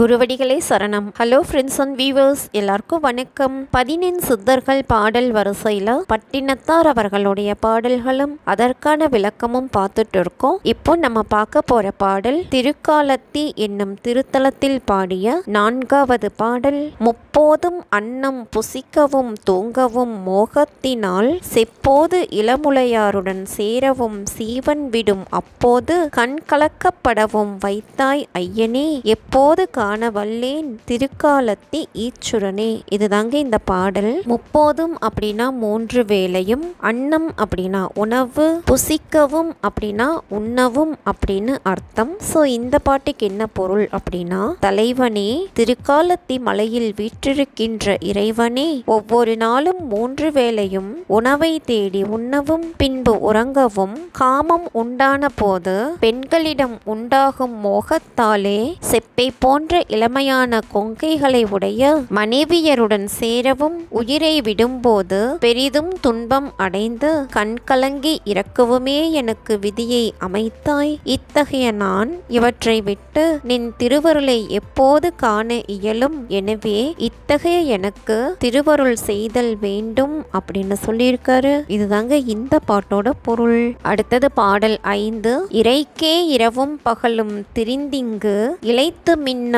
குருவடிகளே சரணம். Hello friends and viewers எல்லாருக்கும் வணக்கம். பதினெண் சித்தர்கள் பாடல் வரிசையில் பட்டினத்தார் அவர்களுடைய பாடல்களும் அதற்கான விளக்கமும் பார்த்துட்டு இருக்கோம். இப்போ நம்ம பார்க்க போற பாடல் திருக்காலத்தி என்னும் திருத்தலத்தில் பாடிய நான்காவது பாடல். முப்போதும் அன்னம் புசிக்கவும் தூங்கவும் மோகத்தினால் செப்போது இளமுலையாருடன் சேரவும் சீவன் விடும் அப்போது கண் கலக்கப்படவும் வைத்தாய் ஐயனே. எப்போது காண வல்லேன் திருக்காலத்தி ஈச்சுரனே. இதுதாங்க இந்த பாடல். முப்போதும் அப்படின்னா மூன்று வேளையும் அன்னம் அப்படின்னா உணவு புசிக்கவும் அப்படின்னா உண்ணவும் அப்படின்னு அர்த்தம். ஸோ இந்த பாட்டுக்கு என்ன பொருள் அப்படின்னா தலைவனே திருக்காலத்தி மலையில் வீற்றிருக்கின்ற இறைவனே ஒவ்வொரு நாளும் மூன்று வேளையும் உணவை தேடி உண்ணவும் பின்பு உறங்கவும் காமம் உண்டான போது பெண்களிடம் உண்டாகும் மோகத்தாலே செப்பை போன்ற போன்ற இளமையான கொங்கைகளை உடைய மனைவியருடன் சேரவும் உயிரை விடும்போது பெரிதும் துன்பம் அடைந்து கண்கலங்கி இறக்கவுமே எனக்கு விதியை அமைத்தாய். இத்தகைய நான் இவற்றை விட்டு நின் திருவருளை எப்போது காண இயலும்? எனவே இத்தகைய எனக்கு திருவருள் செய்தல் வேண்டும் அப்படின்னு சொல்லியிருக்காரு. இதுதாங்க இந்த பாட்டோட பொருள். அடுத்தது பாடல் ஐந்து. இறைக்கே இரவும் பகலும் திரிந்திங்கு இழைத்து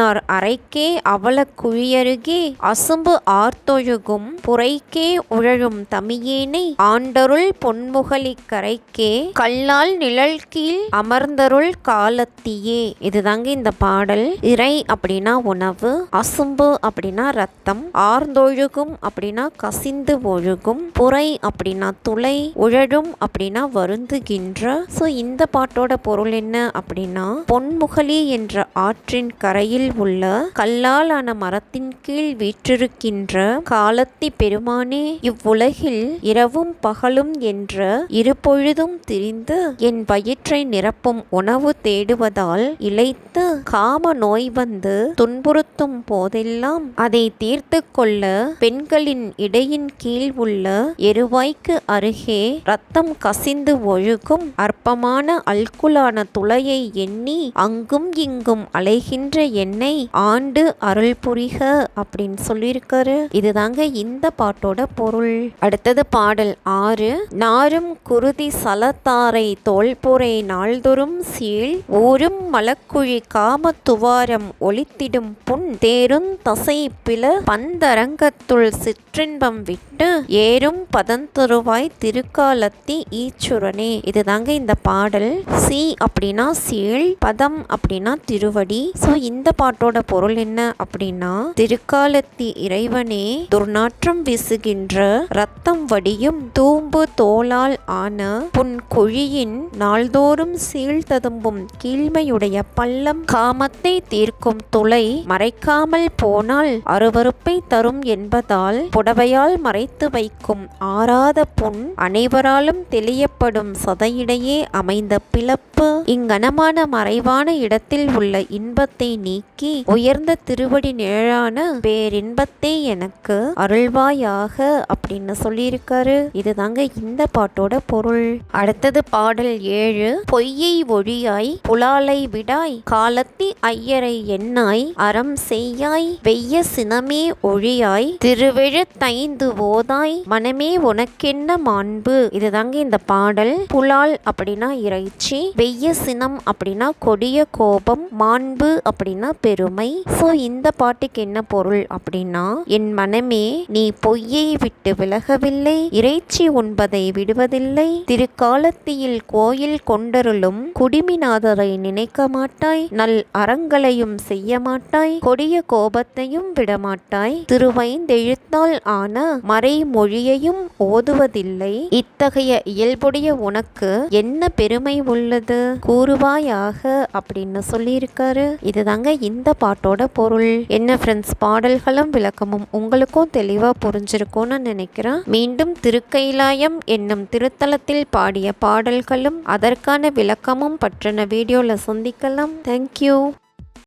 மின்னார் அரைக்கே அவல குழியருகே அசும்பு ஆர்த்தொழுகும் புரைக்கே உழழும் தமியேனை ஆண்டருள் பொன்முகலி கரைக்கே கல்லால் நிழல் கீழ் அமர்ந்தருள் காலத்தியே. இதுதாங்க இந்த பாடல். இறை அப்படின்னா உணவு அசும்பு அப்படின்னா ரத்தம் ஆர்ந்தொழுகும் அப்படின்னா கசிந்து ஒழுகும் புரை அப்படின்னா துளை உழழும் அப்படின்னா வருந்துகின்ற. ஸோ இந்த பாட்டோட பொருள் என்ன அப்படின்னா பொன்முகலி என்ற ஆற்றின் கரையில் உள்ள கல்லாலான மரத்தின் கீழ் வீற்றிருக்கின்ற காலத்தி பெருமானே இவ்வுலகில் இரவும் பகலும் என்ற இருபொழுதும் திரிந்து என் வயிற்றை நிரப்பும் உணவு தேடுவதால் இழைத்து காம நோய் வந்து துன்புறுத்தும் போதெல்லாம் அதை தீர்த்து கொள்ள பெண்களின் இடையின் கீழ் உள்ள எருவாய்க்கு அருகே ரத்தம் கசிந்து ஒழுகும் அற்பமான அல்குலான துளையை எண்ணி அங்கும் இங்கும் அலைகின்ற எண்ணெய் ஆண்டு அருள் புரிக அப்படின்னு சொல்லியிருக்காரு. இதுதாங்க இந்த பாட்டோட பொருள். அடுத்தது பாடல் ஆறு. நாரும் குருதி சலத்தாரை தோல்புரை நாள்தோறும் சீழ். ஊரும் மலக்குழி காமத்துவாரம் ஒளித்திடும் புண் தேரும் தசை பில பந்தரங்கத்துள் சிற்றின்பம் விட்டு ஏறும் பதந்தருவாய் திருக்காலத்தி ஈச்சுரனே. இதுதாங்க இந்த பாடல். சி அப்படின்னா சீழ் பதம் அப்படின்னா திருவடி. ஸோ இந்த பாட்டோட பொருள் என்ன அப்படின்னா திருக்காலத்தி இறைவனே துர்நாற்றம் வீசுகின்ற ரத்தம் வடியும் தூம்பு தோளால் ஆன புன் குழியின் நாள்தோறும் சீழ்ததும்பும் கீழ்மையுடைய பள்ளம் காமத்தை தீர்க்கும் துளை மறைக்காமல் போனால் அருவறுப்பை தரும் என்பதால் புடவையால் மறைத்து வைக்கும் ஆறாத புண் அனைவராலும் தெளியப்படும் சதையிடையே அமைந்த பிளப்பு. இங்கனமான மறைவான இடத்தில் உள்ள இன்பத்தை நீக்கி உயர்ந்த திருவடி நிழலான பேரின்பத்தை எனக்கு அருள்வாயாக அப்படின்னு சொல்லியிருக்காரு. இதுதாங்க இந்த பாட்டோட பொருள். அடுத்தது பாடல் ஏழு. பொய்யை ஒழியாய் புலாலை விடாய் காலத்தி ஐயரை எண்ணாய் அறம் செய்யாய் வெய்ய சினமே ஒழியாய் திருவிழுத்தைந்து ஓதாய் மனமே உனக்கென்ன மாண்பு. இதுதாங்க இந்த பாடல். புலால் அப்படின்னா இறைச்சி வெய்ய சினம் அப்படின்னா கொடிய கோபம் மாண்பு அப்படின்னா பெருமை. ஸோ இந்த பாட்டுக்கு என்ன பொருள் அப்படின்னா என் மனமே நீ பொய்யை விட்டு விலகவில்லை. இறைச்சி உண்பதை விடுவதில்லை. திருக்காலத்தியில் கோயில் கொண்டருளும் குடிமிநாதரை நினைக்க மாட்டாய். நல் அறங்களையும் செய்ய மாட்டாய். கொடிய கோபத்தையும் விடமாட்டாய். திருவைந்தெழுத்தால் ஆன மறைமொழியையும் ஓதுவதில்லை. இத்தகைய இயல்புடைய உனக்கு என்ன பெருமை உள்ளது? கூறுவாயாக அப்படின்னு சொல்லியிருக்காரு. இதுதாங்க இந்த பாட்டோட பொருள் என்ன ஃப்ரெண்ட்ஸ் பாடல்களும் விளக்கமும் உங்களுக்கும் தெளிவாக புரிஞ்சிருக்கும்னு நினைக்கிறேன். மீண்டும் திருக்கைலாயம் என்னும் திருத்தலத்தில் பாடிய பாடல்களும் அதற்கான விளக்கமும் பற்றின வீடியோவில் சந்திக்கலாம். தேங்க்யூ